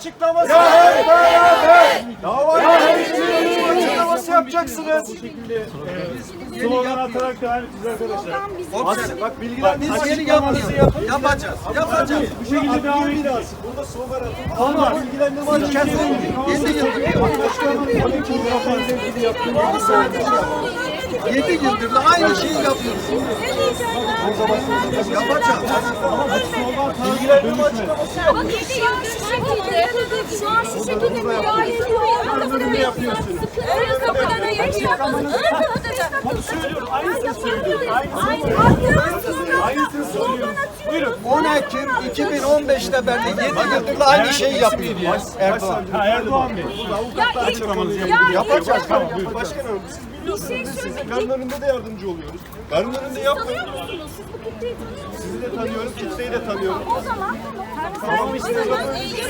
açıklaması. Dava açıklaması yapacaksınız. Slogan atarak devam edeceğiz arkadaşlar. Bak, bak bilgilendirme açıklaması yapın. Yapacağız. Yapacağız. Bu şekilde devam edeceğiz. Burada slogan atın. Ama bilgilendirme açıklaması Yedi yıldır. Yedi yıldır da aynı şeyi yapıyoruz. Yapacağız. bilgilendirme açıklaması Ama yedi yıldır şu şekilde, şu an şu şekilde müdahale yapıyorsunuz. Kapıda da yaşamadınız. Bunu söylüyorum, aynısını söylüyorum. Aynısını söylüyorum. Buyurun. 10 Ekim 2015'te beri 7 yıldır da aynı şeyi yapıyoruz. Erdoğan. Erdoğan Bey. yapacağız. Başkanım siz Bir şey söyleyecek. karın önünde de yardımcı oluyoruz. Önünde yapmayın. Tanıyor musunuz? Siz bu kitleyi tanıyor musunuz? Sizi de tanıyorum, kimseyi de tanıyorum. O zaman tamam işte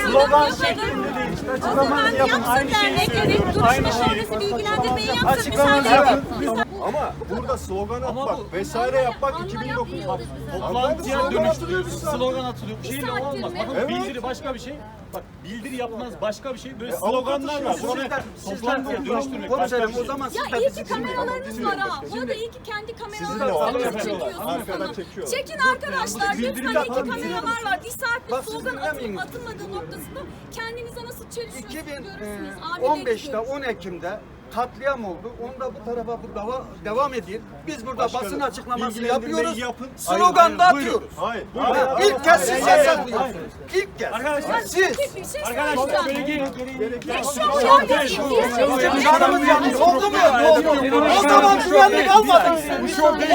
Slogan şeklinde değil. İşte açıklamanızı yapın. Aynı şeyi söylüyoruz. Aynı şeyi. Açıklamanızı yapın. Ama burada slogan atmak vesaire yapmak 2009 bak. Toplantıya Slogan dönüştürüyoruz. atıyoruz. Slogan atılıyor. Bu şeyle saattir olmaz. mi? Bakın Evet. bildiri başka bir şey. Bak bildiri yapmaz başka bir şey. Böyle E, sloganlar var. Bunları Sizler, toplantıya sizler, dönüştürmek başka bir o şey. zaman Ya siz de iyi ki kameralarınız var ha. Bu arada iyi ki kendi kameralarınızı var. çekiyorsunuz. Arkadan falan. çekiyorlar. Çekin arkadaşlar. Lütfen iyi ki kameralar var. Bir saatlik Bak, siz slogan dinlemiyorsunuz. atılmadığı noktasında kendinize nasıl çelişiyorsunuz görürsünüz. 2015'te 10 Ekim'de katliam oldu. Onda bu tarafa bu dava, devam ediyor. Biz burada Başkanım, basın açıklaması yapıyoruz. yapın. Slogan da Hayır, atıyoruz. Hayır. Ha, İlk kez siz yasaklıyorsunuz. İlk kez. Arkadaşlar Siz. Şey Arkadaşlar Canımız yanıyor. Oldu mu ya? Ne oldu? O zaman güvenlik almadın.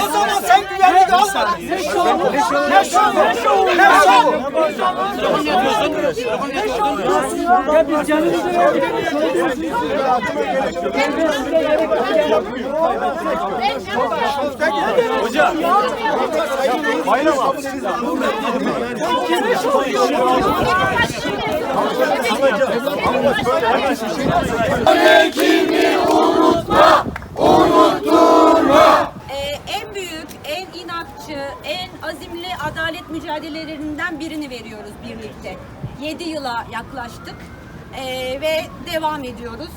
O zaman sen güvenlik almadın. Ne şovu? Ne şovu? Ne şovu? Abi siz Ee, en büyük, en inatçı, en azimli adalet mücadelelerinden birini veriyoruz birlikte. 7 yıla yaklaştık ee, ve devam ediyoruz.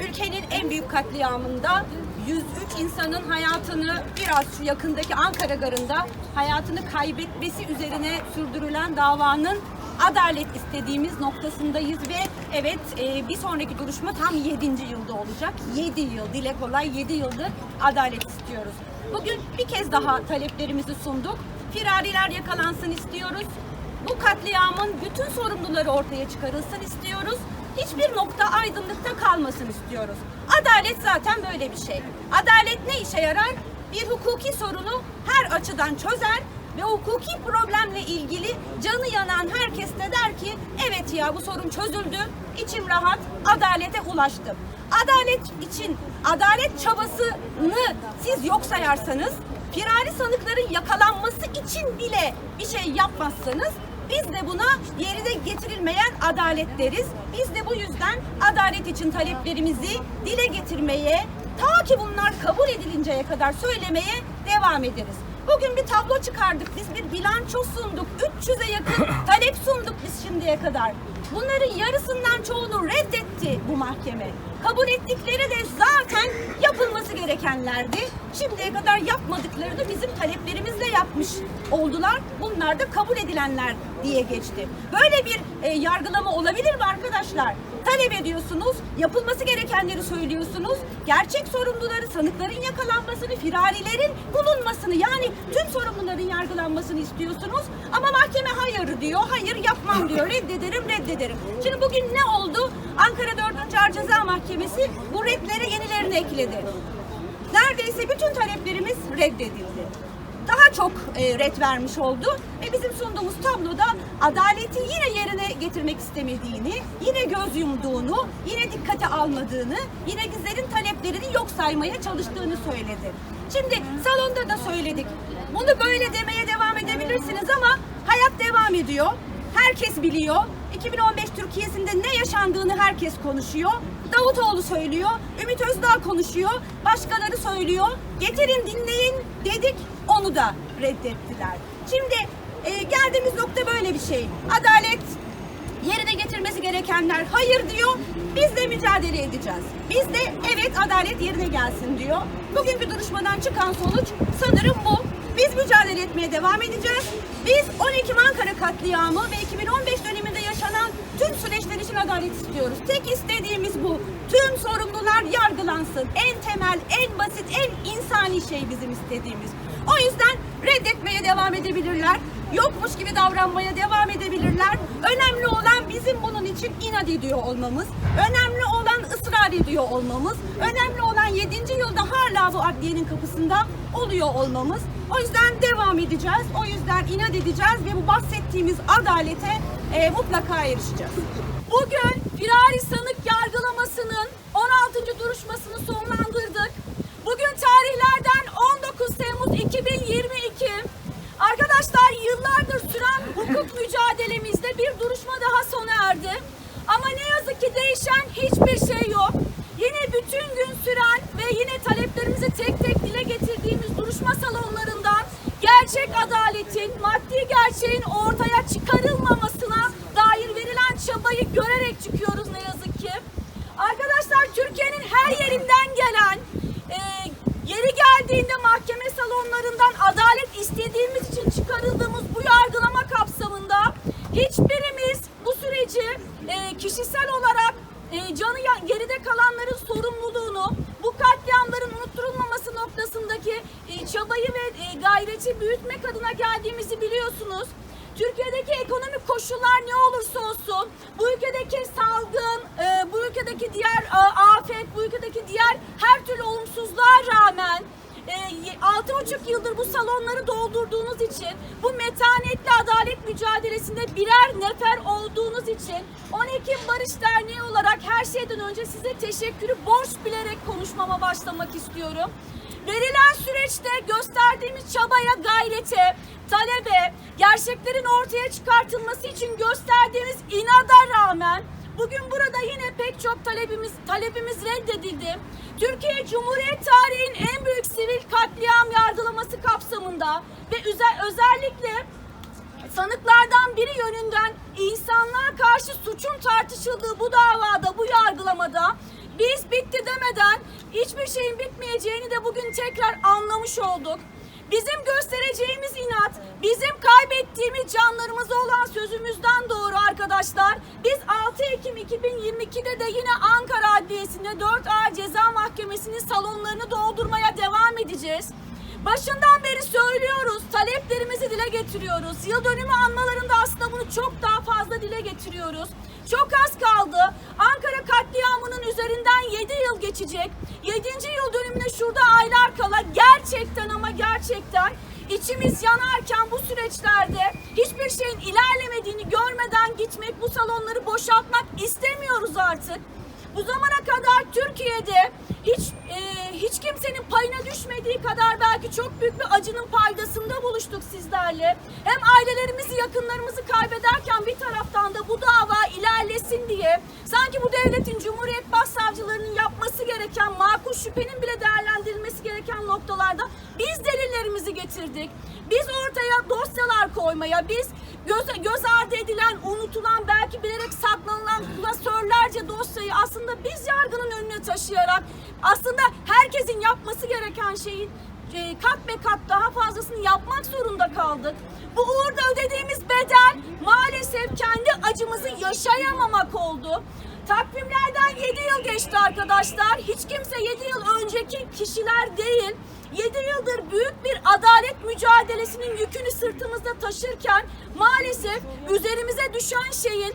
Ülkenin en büyük katliamında 103 insanın hayatını biraz şu yakındaki Ankara Garı'nda hayatını kaybetmesi üzerine sürdürülen davanın adalet istediğimiz noktasındayız ve evet e, bir sonraki duruşma tam 7. yılda olacak. 7 yıl dile kolay 7 yıldır adalet istiyoruz. Bugün bir kez daha taleplerimizi sunduk. Firariler yakalansın istiyoruz. Bu katliamın bütün sorumluları ortaya çıkarılsın istiyoruz. Hiçbir nokta aydınlıkta kalmasın istiyoruz. Adalet zaten böyle bir şey. Adalet ne işe yarar? Bir hukuki sorunu her açıdan çözer ve hukuki problemle ilgili canı yanan herkes de der ki evet ya bu sorun çözüldü, içim rahat, adalete ulaştım. Adalet için, adalet çabasını siz yok sayarsanız, firari sanıkların yakalanması için bile bir şey yapmazsanız biz de buna yerine getirilmeyen adalet deriz. Biz de bu yüzden adalet için taleplerimizi dile getirmeye, ta ki bunlar kabul edilinceye kadar söylemeye devam ederiz. Bugün bir tablo çıkardık. Biz bir bilanço sunduk. 300'e yakın talep sunduk biz şimdiye kadar. Bunların yarısından çoğunu reddetti bu mahkeme. Kabul ettikleri de zaten yapılması gerekenlerdi. Şimdiye kadar yapmadıklarını bizim taleplerimizle yapmış oldular. Bunlar da kabul edilenler diye geçti. Böyle bir e, yargılama olabilir mi arkadaşlar? Talep ediyorsunuz, yapılması gerekenleri söylüyorsunuz. Gerçek sorumluları, sanıkların yakalanmasını, firarilerin bulunmasını yani tüm sorumluların yargılanmasını istiyorsunuz. Ama mahkeme hayır diyor, hayır yapmam diyor, reddederim, reddederim. Şimdi bugün ne oldu? Ankara 4. Ağır Ceza Mahkemesi bu redlere yenilerini ekledi. Neredeyse bütün taleplerimiz reddedildi. Daha çok e, red vermiş oldu ve bizim sunduğumuz tabloda adaleti yine yerine getirmek istemediğini, yine göz yumduğunu, yine dikkate almadığını, yine bizlerin taleplerini yok saymaya çalıştığını söyledi. Şimdi salonda da söyledik. Bunu böyle demeye devam edebilirsiniz ama hayat devam ediyor. Herkes biliyor. 2015 Türkiye'sinde ne yaşandığını herkes konuşuyor. Davutoğlu söylüyor, Ümit Özdağ konuşuyor, başkaları söylüyor. Getirin dinleyin dedik, onu da reddettiler. Şimdi e, geldiğimiz nokta böyle bir şey. Adalet yerine getirmesi gerekenler hayır diyor. Biz de mücadele edeceğiz. Biz de evet adalet yerine gelsin diyor. Bugünkü duruşmadan çıkan sonuç sanırım bu. Biz mücadele etmeye devam edeceğiz. Biz 12 Ankara katliamı ve 2015 döneminde yaşanan tüm süreçler için adalet istiyoruz. Tek istediğimiz bu. Tüm sorumlular yargılansın. En temel, en basit, en insani şey bizim istediğimiz. O yüzden reddetmeye devam edebilirler. Yokmuş gibi davranmaya devam edebilirler. Önemli olan bizim bunun için inat ediyor olmamız. Önemli olan ısrar ediyor olmamız. Önemli olan 7. yılda hala bu adliyenin kapısında oluyor olmamız. O yüzden devam edeceğiz. O yüzden inat edeceğiz ve bu bahsettiğimiz adalete e, mutlaka erişeceğiz. Bugün firari sanık yargılamasının 16. duruşmasını sonlandırdık. Bugün tarihlerden 19 Temmuz 2022. Arkadaşlar yıllardır süren hukuk mücadelemizde bir duruşma daha sona erdi. Ama ne yazık ki değişen hiçbir şey yok. Yine bütün gün süren ve yine taleplerimizi tek tek dile getirdiğimiz duruşma salonlarından gerçek adaletin, maddi gerçeğin ortaya çıkarılmamasına dair verilen çabayı görerek çıkıyoruz ne yazık ki. Arkadaşlar Türkiye'nin her yerinden gelen, e, yeri geldiğinde mahkeme salonlarından adalet istediğimiz için çıkarıldığımız bu yargılama kapsamında hiçbirimiz bu süreci e, kişisel olarak e, canı geride kalanların çabayı ve e, gayreti büyütmek adına geldiğimizi biliyorsunuz. Türkiye'deki ekonomik koşullar ne olursa olsun, bu ülkedeki salgın, e, bu ülkedeki diğer e, afet, bu ülkedeki diğer her türlü olumsuzluğa rağmen altı buçuk yıldır bu salonları doldurduğunuz için, bu metanetli adalet mücadelesinde birer nefer olduğunuz için 10 Ekim Barış Derneği olarak her şeyden önce size teşekkürü borç bilerek konuşmama başlamak istiyorum. Verilen süreçte gösterdiğimiz çabaya, gayrete, talebe, gerçeklerin ortaya çıkartılması için gösterdiğimiz inada rağmen bugün burada yine pek çok talebimiz talebimiz reddedildi. Türkiye Cumhuriyet tarihinin en büyük sivil katliam yargılaması kapsamında ve özel, özellikle sanıklardan biri yönünden insanlığa karşı suçun tartışıldığı bu davada, bu yargılamada biz bitti demeden hiçbir şeyin bitmeyeceğini de bugün tekrar anlamış olduk. Bizim göstereceğimiz inat, bizim kaybettiğimiz canlarımıza olan sözümüzden doğru arkadaşlar. Biz 6 Ekim 2022'de de yine Ankara Adliyesi'nde 4 Ağır Ceza Mahkemesi'nin salonlarını doldurmaya devam edeceğiz. Başından beri söylüyoruz, taleplerimizi dile getiriyoruz. Yıl dönümü anmalarında aslında bunu çok daha fazla dile getiriyoruz. Çok az kaldı. Ankara katliamının üzerinden 7 yıl geçecek. 7. yıl dönümüne şurada aylar kala gerçekten ama gerçekten içimiz yanarken bu süreçlerde hiçbir şeyin ilerlemediğini görmeden gitmek, bu salonları boşaltmak istemiyoruz artık. Bu zamana kadar Türkiye'de hiç e, hiç kimsenin payına düşmediği kadar belki çok büyük bir acının paydasında buluştuk sizlerle. Hem ailelerimizi, yakınlarımızı kaybederken bir taraftan da bu dava ilerlesin diye sanki bu devletin Cumhuriyet Başsavcılarının yapması gereken makul şüphenin bile değerlendirilmesi gereken noktalarda biz delillerimizi getirdik. Biz ortaya dosyalar koymaya, biz göz, göz ardı edilen, unutulan, belki bilerek saklanılan klasörlerce dosyayı aslında biz yargının taşıyarak aslında herkesin yapması gereken şeyin e, kat be kat daha fazlasını yapmak zorunda kaldık. Bu uğurda ödediğimiz bedel maalesef kendi acımızı yaşayamamak oldu. Takvimlerden 7 yıl geçti arkadaşlar. Hiç kimse 7 yıl önceki kişiler değil. 7 yıldır büyük bir adalet mücadelesinin yükünü sırtımızda taşırken maalesef üzerimize düşen şeyin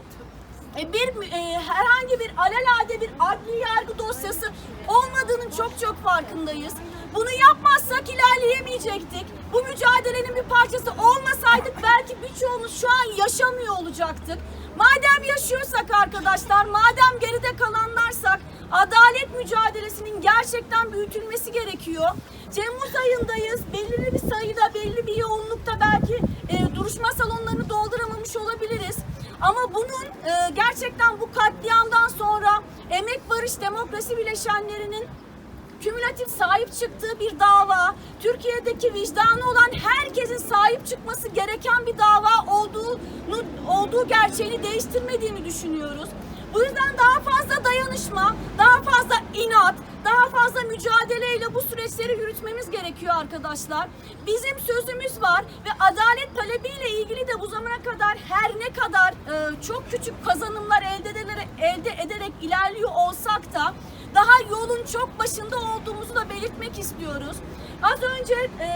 bir e, herhangi bir alelade bir adli yargı dosyası olmadığının çok çok farkındayız. Bunu yapmazsak ilerleyemeyecektik. Bu mücadelenin bir parçası olmasaydık belki birçoğumuz şu an yaşamıyor olacaktık. Madem yaşıyorsak arkadaşlar, madem geride kalanlarsak adalet mücadelesinin gerçekten büyütülmesi gerekiyor. Temmuz ayındayız. Belirli bir sayıda, belli bir yoğunlukta belki e, duruşma salonlarını dolduramamış olabiliriz. Ama bunun e, gerçekten bu katliamdan sonra Emek Barış Demokrasi Bileşenlerinin kümülatif sahip çıktığı bir dava, Türkiye'deki vicdanı olan herkesin sahip çıkması gereken bir dava olduğunu olduğu gerçeği gerçeğini değiştirmediğini düşünüyoruz. Bu yüzden daha fazla dayanışma, daha fazla inat, daha fazla mücadeleyle bu süreçleri yürütmemiz gerekiyor arkadaşlar. Bizim sözümüz var ve adalet talebiyle ilgili de bu zamana kadar her ne kadar çok küçük kazanımlar elde ederek, elde ederek ilerliyor olsak da daha yolun çok başında olduğumuzu da belirtmek istiyoruz. Az önce e,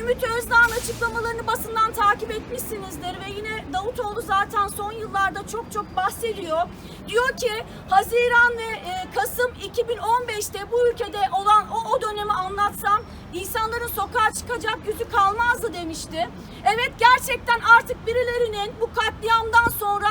Ümit Özdağ'ın açıklamalarını basından takip etmişsinizdir ve yine Davutoğlu zaten son yıllarda çok çok bahsediyor. Diyor ki Haziran ve e, Kasım 2015'te bu ülkede olan o, o dönemi anlatsam insanların sokağa çıkacak yüzü kalmazdı demişti. Evet gerçekten artık birilerinin bu katliamdan sonra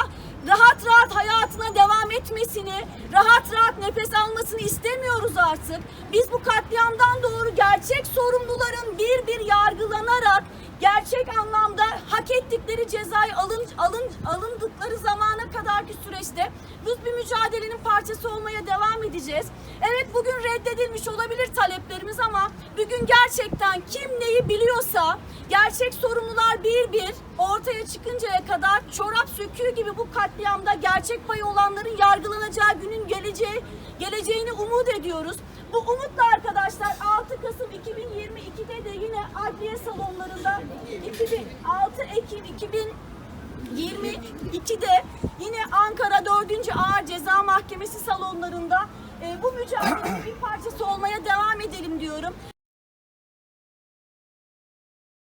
rahat rahat hayatına devam etmesini, rahat rahat nefes almasını istemiyoruz artık. Biz bu katliamdan doğru gerçek sorumluların bir bir yargılanarak gerçek anlamda hak ettikleri cezayı alın, alın, alındıkları zamana kadarki süreçte biz bir mücadelenin parçası olmaya devam edeceğiz. Evet bugün reddedilmiş olabilir taleplerimiz ama bugün gerçekten kim neyi biliyorsa gerçek sorumlular bir bir ortaya çıkıncaya kadar çorap söküğü gibi bu katliamda gerçek payı olanların yargılanacağı günün geleceği geleceğini umut ediyoruz. Bu umutla arkadaşlar 6 Kasım 2022'de de yine adliye salonlarında 2000, 6 Ekim 2000 22'de yine Ankara 4. Ağır Ceza Mahkemesi salonlarında e, bu mücadelenin bir parçası olmaya devam edelim diyorum.